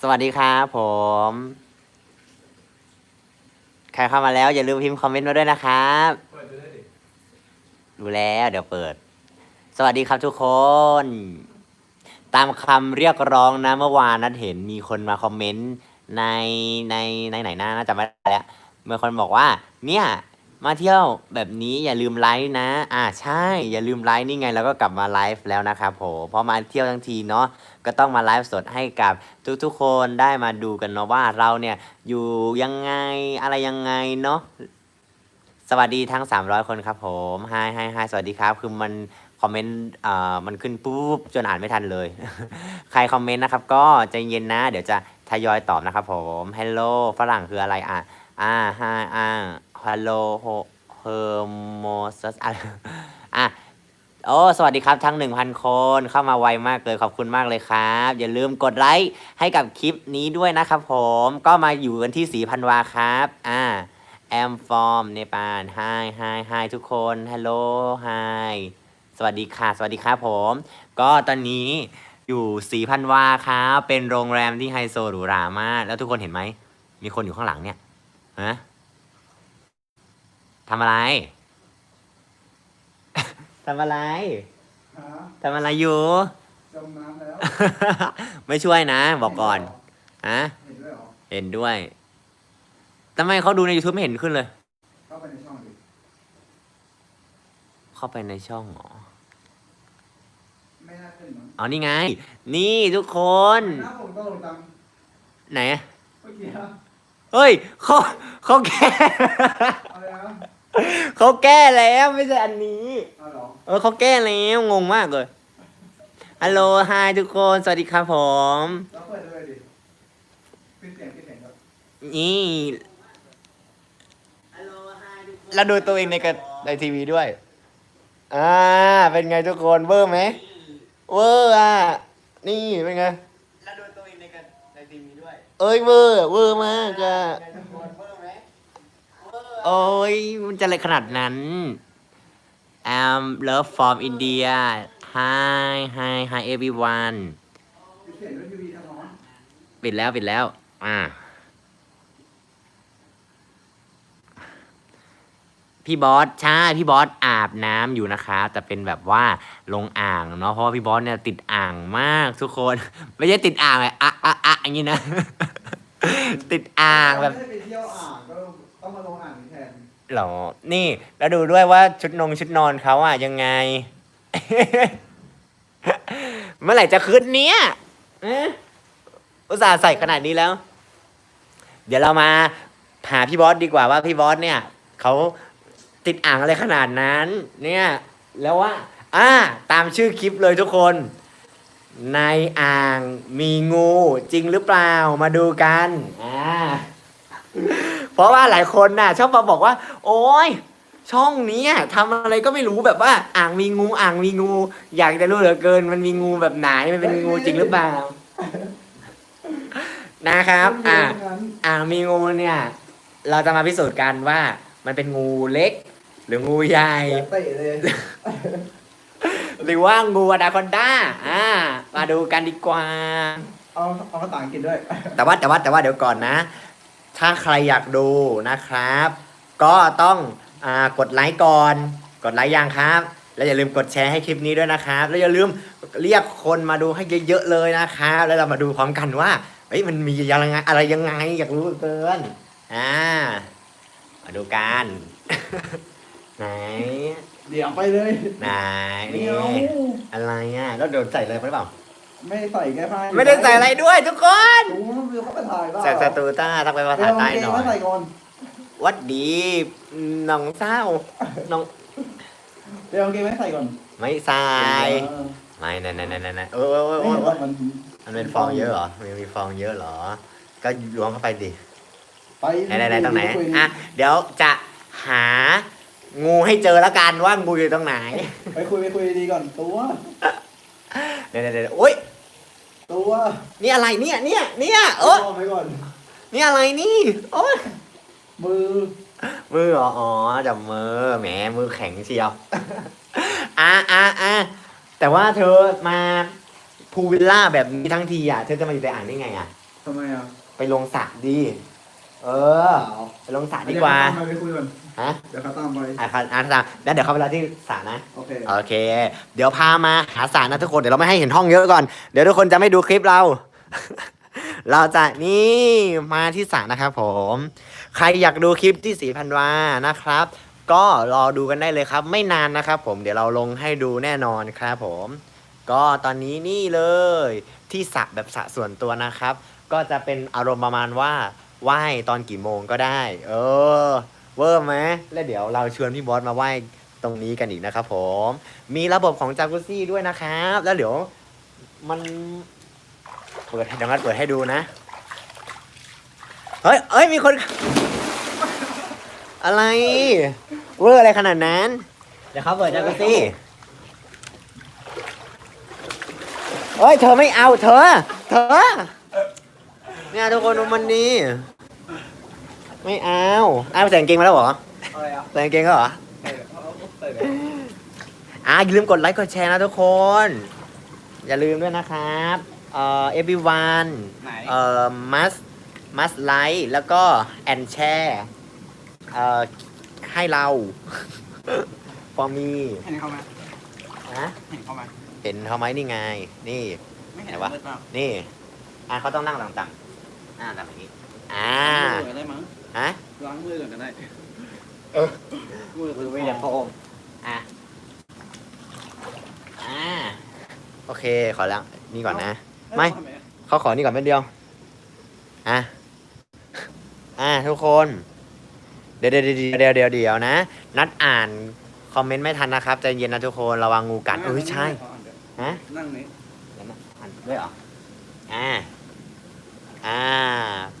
สวัสดีครับผม ใครเข้ามาแล้วอย่าลืมพิมพ์คอมเมนต์มาด้วยนะครับดูแล้วเดี๋ยวเปิด สวัสดีครับทุกคน ตามคำเรียกร้องนะเมื่อวานนัดเห็นมีคนมาคอมเมนต์ในในในไหนหน้าน่าจะไม่ได้แล้วเมีคนบอกว่า เนี่ย มาเที่ยวแบบนี้อย่าลืมไลฟ์นะ อ่าใช่ อย่าลืมไลฟ์นี่ไง แล้วก็กลับมาไลฟ์แล้วนะครับผมพราะมาเที่ยวทั้งทีเนาะก็ต้องมาไลฟ์สดให้กับทุกๆคนได้มาดูกันเนาะว่าเราเนี่ยอยู่ยังไงอะไรยังไงเนาะสวัสดีทั้ง 300 คนครับผมไฮไฮไฮสวัสดีครับ คือมันคอมเมนต์เอ่ามันขึ้นปุ๊บจนอ่านไม่ทันเลย ใครคอมเมนต์นะครับ ก็ใจเย็นนะ เดี๋ยวจะทยอยตอบนะครับผม Hello ฝรั่งคืออะไรอะอ่าฮอ่า อ่า Hello โฮเฮอร์โมซัสอะอะโอ้สวัสดีครับทั้ง 1,000 คนเข้ามาไวมากเลยขอบคุณมากเลยครับ อย่าลืมกดไลค์ให้กับคลิปนี้ด้วยนะครับผมก็มาอยู่กันที่สีพันวาครับอ่าแอมฟอร์มเนปาลไฮไฮไฮทุกคนฮัลโหลไฮสวัสดีค่ะ สวัสดีครับผม ก็ตอนนี้อยู่สีพันวาครับเป็นโรงแรมที่ไฮโซหรูหรามาก แล้วทุกคนเห็นไหม มีคนอยู่ข้างหลังเนี่ยฮะ ทำอะไร ทำอะไรฮะทำอะไรอยู่ จมน้ำแล้ว ไม่ช่วยนะ บอกก่อนฮะเห็นด้วยเหรอ เห็นด้วย ทำไมเขาดูใน YouTube ไม่เห็นขึ้นเลย เข้าไปในช่องดิเข้าไปในช่องเหรอไม่น่าขึ้นมั้งอ๋อนี่ไง นี่ทุกคน หน้าผมต้องลงตามไหนเมื่อกี้ฮะเฮ้ยเขาเขาแก้อะไรนะ เขาแก้แล้วไม่ใช่อันนี้ เอาเหรอเออเขาแก้แล้วงงมากเลยฮัลโหลไฮทุกคน สวัสดีครับผม แล้วเปิดด้วยดิขึ้นเสียงขึ้นเสียงครับนี่ เราดูตัวเองในกระในทีวีด้วย อ่า เป็นไงทุกคนเวอร์ไหมเวอร์อะ นี่เป็นไง เราดูตัวเองในกระในทีวีด้วย เอ้ยเวอร์เวอร์มากอะ โอ้ยมันจะอะไรขนาดนั้น I'm love from India Hi Hi Hi everyone ขึ้นเสียงด้วยทีวีทั้งน้องปิดแล้วปิดแล้ว อ่า พี่บอสใช่พี่บอสอาบน้ำอยู่นะคะแต่เป็นแบบว่าลงอ่างเนาะเพราะว่าพี่บอสเนี่ยติดอ่างมากทุกคน ไม่ใช่ติดอ่างแบบอะอะอะอย่างนี้นะ ติดอ่างแบบ ไม่ได้ไปเที่ยวอ่างก็ต้องมาลงอ่างแทน หรอ นี่แล้วดูด้วยว่าชุดนงชุดนอนเขาอะยังไง เมื่อไหร่จะขึ้นเนี้ยเอ๊ะอุตส่าห์ใส่ขนาดนี้แล้ว เดี๋ยวเรามาหาพี่บอสดีกว่าว่าพี่บอสเนี่ยเขาติดอ่างอะไรขนาดนั้น เนี่ย แล้วว่าอ่า ตามชื่อคลิปเลยทุกคน ในอ่างมีงูจริงหรือเปล่ามาดูกันอ่า เพราะว่าหลายคนน่ะชอบมาบอกว่า โอ้ยช่องเนี้ยทำอะไรก็ไม่รู้แบบว่า อ่างมีงูอ่างมีงู อยากจะรู้เหลือเกิน มันมีงูแบบไหนมันเป็นงูจริงหรือเปล่านะครับ อ่าเท่านั้นอ่างมีงูเนี่ย เราจะมาพิสูจน์กันว่า มันเป็นงูเล็ก หรืองูใหญ่อย่าเตะเลยหรือว่างูอนาคอนด้าอ่า มาดูกันดีกว่า เอาเอาภาษาอังกฤษด้วย แต่ว่าแต่ว่าแต่ว่าเดี๋ยวก่อนนะ ถ้าใครอยากดูนะครับ ก็ต้องอากดไลค์ก่อน กดไลค์ยังครับ แล้วอย่าลืมกดแชร์ให้คลิปนี้ด้วยนะครับ แล้วอย่าลืมเรียกคนมาดูให้เยอะๆเลยนะครับ แล้วเรามาดูพร้อมกันว่าเฮ้ยมันมียังไงอะไรยังไงอยากรู้เหลือเกินอ่ามาดูกันไหนเดี๋ยวไปเลยไหนเดี๋ยวอะไรอะแล้วเดี๋ยวใส่เลยไปหรือเปล่า ไม่ใส่แก้ผ้าไม่ได้ใส่อะไรด้วยทุกคนโอ้โหเดี๋ยวเขาไปถ่ายบ้าใส่สตูต้าทักไปภาษาใต้หน่อเดี๋วเกงไม่ใส่ยก่อนวัดดีน้องเศร้าน้องเดี๋ยวเอาเกงไม่ใส่ก่อน ไม่ใส่เออไม่นั่นนั่นนั่นนั่นเออเออเออไม่เอเห็นอว่ามันมันเป็นฟองเยอะเหรอมันมีฟองเยอะเหรอ ก็ล้วงเข้าไปดิไปไหนไหนไหนตรงไหนคุยอะเดี๋ยวจะหางูให้เจอแล้วกันว่างูอยู่ตรงไหน ไปคุยไปคุยดีๆก่อนตัวเดี๋ยวเดี๋ยวเดี๋ยวโอ๊ย ตัวนี่อะไรเนี่ยเนี่ยเนี่ยโอ๊ยรอไปก่อน นี่อะไรนี่โอ๊ยมือ มือเหรออ๋อจับมือแหมมือแข็งเชียวอะอะอะแต่ว่าเธอมาพูลวิลล่าแบบนี้ทั้งทีอะเธอจะมาอยู่ในอ่างได้ไงอะทำไมอะ ไปลงสระดี เออไปลงสระดีกว่าเดี๋ยเขตมไปคุยก่อนฮะเดี๋ยวเขาตามไปอะครับอะตามแล้วเดี๋ยวเข้าไปรอที่สระนะ โอเคโอเค เดี๋ยวพามาหาสารนะทุกคน เดี๋ยวเราไม่ให้เห็นห้องเยอะก่อน เดี๋ยวทุกคนจะไม่ดูคลิปเรา เราจะนี่มาที่สระนะครับผม ใครอยากดูคลิปที่สีพันวานะครับ ก็รอดูกันได้เลยครับ ไม่นานนะครับผม เดี๋ยวเราลงให้ดูแน่นอนครับผม ก็ตอนนี้นี่เลย ที่สระแบบสระส่วนตัวนะครับ ก็จะเป็นอารมณ์ประมาณว่า ไหว้ตอนกี่โมงก็ได้ เออ เวอร์ไหมแล้วเดี๋ยวเราชวนพี่บอสมาไหว้ตรงนี้กันอีกนะครับผม มีระบบของจากุซี่ด้วยนะครับ แล้วเดี๋ยวมันเปิดเดี๋ยวงั้นเปิดให้ดูนะ เฮ้ยเอ้ย มีคน อะไร เวอร์อะไรขนาดนั้น เดี๋ยวเขาเปิดจากุซี่เฮ้ย เธอไม่เอา เธอ เธอ เนี่ยทุกคนดูมันดี ไม่เอาอ้าวใส่กางเกงมาแล้วเหรออะไรอะใส่กางเกงแล้วเหรอใส่เอาเอาใส่เลยอ่าอย่าลืมกดไลค์กดแชร์นะทุกคน อย่าลืมด้วยนะครับเอ่อ everyone ไหนเอ่อ must must like แล้วก็ and share เอ่อให้เรา for me เห็นเขาไหมนะเห็นเขาไหมเห็นเขาไหมนี่ไง นี่ ไม่เห็นไหนวะ มืดเปล่า นี่ อะเขาต้องนั่งต่ำๆอ่าแบบนี้ อ่าล้างมือก่อนได้มั้งฮะล้างมือก่อนก็ได้เออมือมือไม่เดี๋ยวโฟมอะอ่าโอเค ขอล้างนี่ก่อนนะ ไม่ เขาขอนี่ก่อนแป๊บเดียว อะ อะทุกคนเดี๋ยวเดี๋ยวเดี๋ยวเดี๋ยวเดี๋ยวเดี๋ยวนะ นัดอ่านคอมเมนต์ไม่ทันนะครับใจเย็นนะทุกคน ระวังงูกัดเอ้ยใช่ ฮะ นั่งนี้เดี๋ยวนะอ่านด้วยเหรอ อ่า อ่า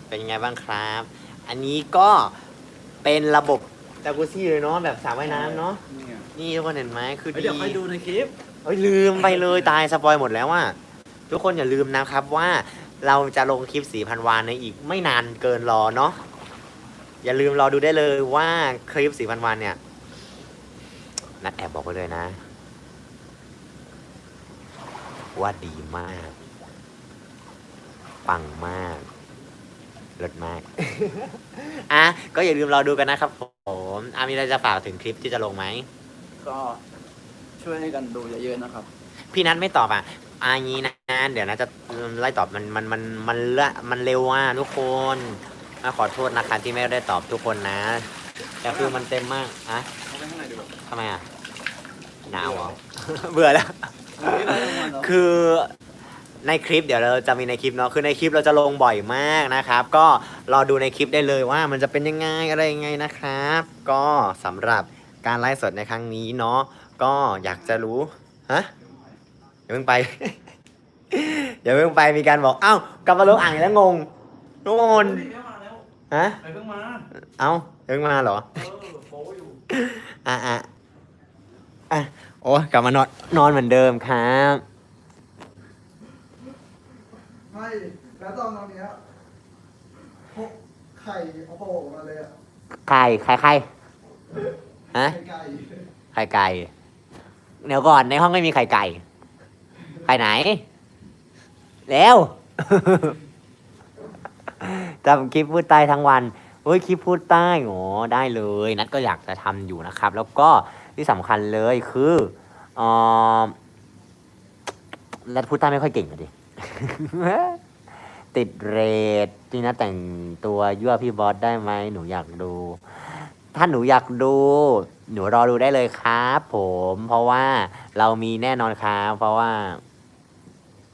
เป็นยังไงบ้างครับ อันนี้ก็เป็นระบบจากุซี่เลยเนาะแบบสระว่ายน้ำเนาะนี่ไงนี่ทุกคนเห็นไหมคือเฮ้ยเดี๋ยวค่อยดูในคลิปเฮ้ยลืมไปเลยตายสปอยหมดแล้วว่าทุกคนอย่าลืมนะครับว่าเราจะลงคลิปสีพันวานในอีกไม่นานเกินรอเนาะอย่าลืมรอดูได้เลยว่าคลิปสีพันวานเนี่ยนัดแอบบอกไปเลยนะ ว่าดีมาก ปังมาก เลิศมาก อะก็อย่าลืมรอดูกันนะครับผมอามีอะไรจะฝากถึงคลิปที่จะลงไหม ก็ช่วยให้กันดูเยอะๆนะครับ พี่นัทไม่ตอบอะอันนี้นะเดี๋ยวนะจะไล่ตอบมันมันมันมันละมันเร็วอะทุกคนอะขอโทษนะคะที่ไม่ได้ตอบทุกคนนะ แต่คือมันเต็มมากอะเอาไปข้างในดีกว่าทำไมอะหนาวเหรอ เบื่อแล้ว คือคือ ในคลิปเดี๋ยวเราจะมีในคลิปเนาะคือในคลิปเราจะลงบ่อยมากนะครับ ก็รอดูในคลิปได้เลยว่ามันจะเป็นยังไงอะไรยังไงนะครับ ก็สำหรับการไลฟ์สดในครั้งนี้เนาะก็อยากจะรู้ฮะอย่าเพิ่งไปอย่าเพิ่งไปมีการบอกเอ้ากลับมาลงอ่างอีกแล้วงงทุกคนเดี๋ยวมาแล้วฮะไปเพิ่งมาเอ้าอย่าเพิ่งมาเหรอเออโฟอยู่อะอะอะโอ้กลับมานอนนอนเหมือนเดิมครับ ไม่แล้วตอนตอนเนี้ยพวกไข่เอาโผล่ออกมาเลยอะไข่ไข่ไข่ฮะไข่ไก่ไข่ไก่ เดี๋ยวก่อนในห้องไม่มีไข่ไก่ ไข่ไหน แล้ว จำคลิปพูดใต้ทั้งวันเฮ้ยคลิปพูดใต้โอ้ได้เลย นัดก็อยากจะทำอยู่นะครับ แล้วก็ที่สำคัญเลยคือเออนัดพูดใต้ไม่ค่อยเก่งอะดิ ติดเรทที่นัดแต่งตัวยั่วพี่บอสได้ไหมหนูอยากดู ถ้าหนูอยากดู หนูรอดูได้เลยครับผม เพราะว่าเรามีแน่นอนครับ เพราะว่า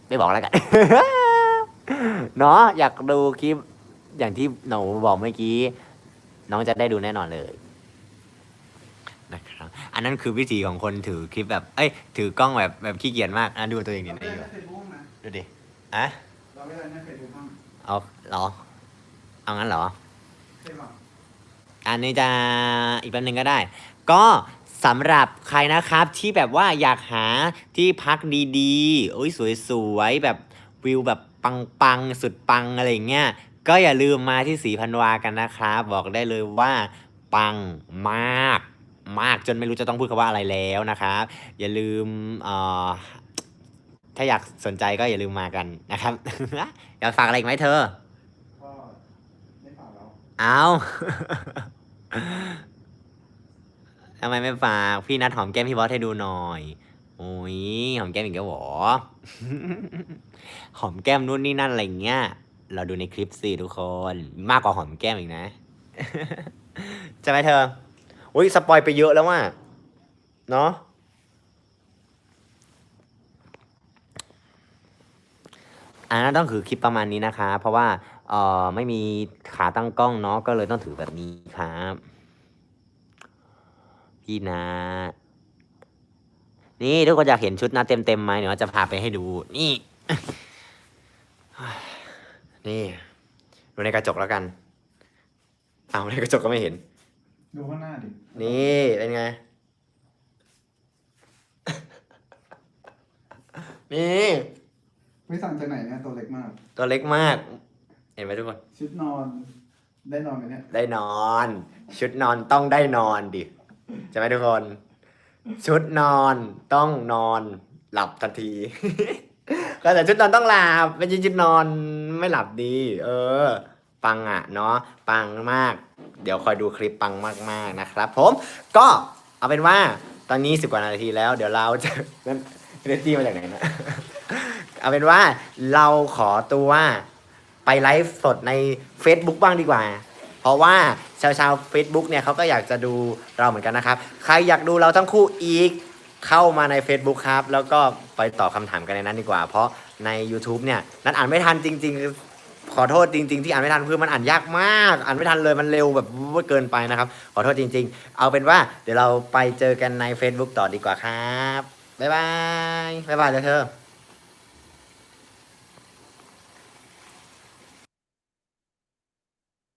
ไม่บอกแล้วกัน เนาะอยากดูคลิป อย่างที่หนูบอกเมื่อกี้ น้องจะได้ดูแน่นอนเลยนะครับอันนั้นคือวิธีของคนถือคลิปแบบ เอ้ย ถือกล้องแบบแบบขี้เกียจมากอะดูตัวเองดิเราไหนไม่ดูได้เฟซบุ๊กนะ ดูดิอะเราไม่ได้ในเฟซบุ๊กบ้างเอาเหรอ เอางั้นเหรอใช่ไหมอันนี้จะอีกแป๊บหนึงก็ได้ ก็สำหรับใครนะครับที่แบบว่าอยากหาที่พักดีๆโอ้ยสวยๆแบบวิวแบบปังๆ สุดปังอะไรอย่างเงี้ย ก็อย่าลืมมาที่สีพันวากันนะครับ บอกได้เลยว่าปังมาก มากจนไม่รู้จะต้องพูดคำว่าอะไรแล้วนะครับ อย่าลืมเอ่อ ถ้าอยากสนใจก็อย่าลืมมากันนะครับ อยากฝากอะไรอีกไหมเธอเอาทำไมไม่ฝากพี่นัดหอมแก้มพี่บอสให้ดูหน่อยโอ้ยหอมแก้มอีกแล้วเหรอ หอมแก้มนู่นนี่นั่นอะไรเงี้ย เราดูในคลิปสิทุกคน มากกว่าหอมแก้มอีกนะใช่ไหมเธออุ้ยสปอยไปเยอะแล้วว่ะเนาะ อันนั้นต้องถือคลิปประมาณนี้นะคะ เพราะว่าเออไม่มีขาตั้งกล้องเนาะก็เลยต้องถือแบบนี้ครับ พี่นะ นี่ทุกคนอยากเห็นชุดนะเต็มเต็มๆไหมเดี๋ยวจะพาไปให้ดู นี่ นี่ดูในกระจกแล้วกันเอาในกระจกก็ไม่เห็น ดูข้างหน้าดิ นี่เป็นไง นี่ ไม่สั่งจากไหนเนี่ยตัวเล็กมาก ตัวเล็กมาก เห็นไหมทุกคน ชุดนอน ได้นอนไหมเนี่ยได้นอน ชุดนอนต้องได้นอนดิใช่ไหมทุกคน ชุดนอนต้องนอนหลับทันที ก็แต่ชุดนอนต้องหลับไม่ใช่ชุดนอนไม่หลับดี เออ ปังอะเนาะปังมาก เดี๋ยวคอยดูคลิปปังมากๆนะครับ ผมก็เอาเป็นว่าตอนนี้สิบกว่านาทีแล้ว เดี๋ยวเราจะนั่นเรจี้มาจากไหนนะ เอาเป็นว่าเราขอตัวไปไลฟ์สดใน Facebook บ้างดีกว่า เพราะว่าชาวชาวเฟซบุ๊กเนี่ยเขาก็อยากจะดูเราเหมือนกันนะครับ ใครอยากดูเราทั้งคู่อีกเข้ามาใน Facebook ครับ แล้วก็ไปตอบคำถามกันในนั้นดีกว่า เพราะใน YouTube เนี่ยนัดอ่านไม่ทันจริง ๆ ขอโทษจริง ๆ ที่อ่านไม่ทันคือมันอ่านยากมาก อ่านไม่ทันเลยมันเร็วแบบเกินไปนะครับ ขอโทษจริง ๆ เอาเป็นว่าเดี๋ยวเราไปเจอกันใน Facebook ต่อดีกว่าครับบ๊ายบายบ๊ายบายเลยเธอ